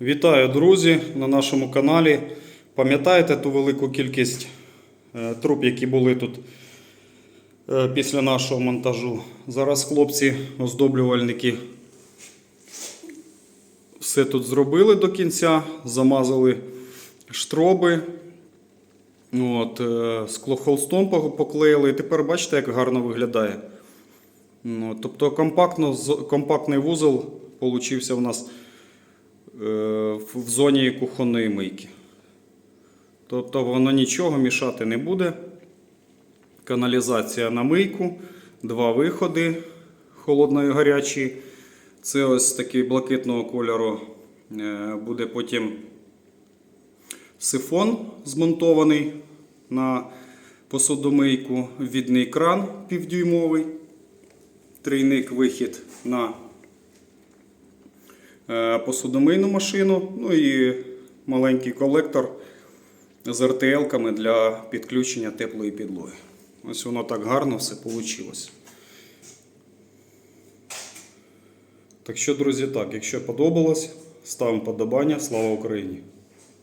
Вітаю, друзі, на нашому каналі. Пам'ятаєте ту велику кількість е, труб, які були тут е, після нашого монтажу? Зараз хлопці, оздоблювальники, все тут зробили до кінця, замазали штроби. От, е, склохолстом поклеїли. І тепер бачите, як гарно виглядає. Ну, тобто компактно, компактний вузол получився у нас в в зоні кухонної мийки. Тобто воно нічого мішати не буде. Каналізація на мийку, два виходи холодної гарячої. Це ось такий блакитного кольору. Е, Буде потім сифон змонтований на посудомийку, відний кран півдюймовий, трійник вихід на е, посудомийну машину, ну і маленький колектор з РТЛ-ками для підключення теплої підлоги. Ось воно так гарно все вийшло. Так що, друзі, так, якщо подобалось, ставимо подобання. Слава Україні!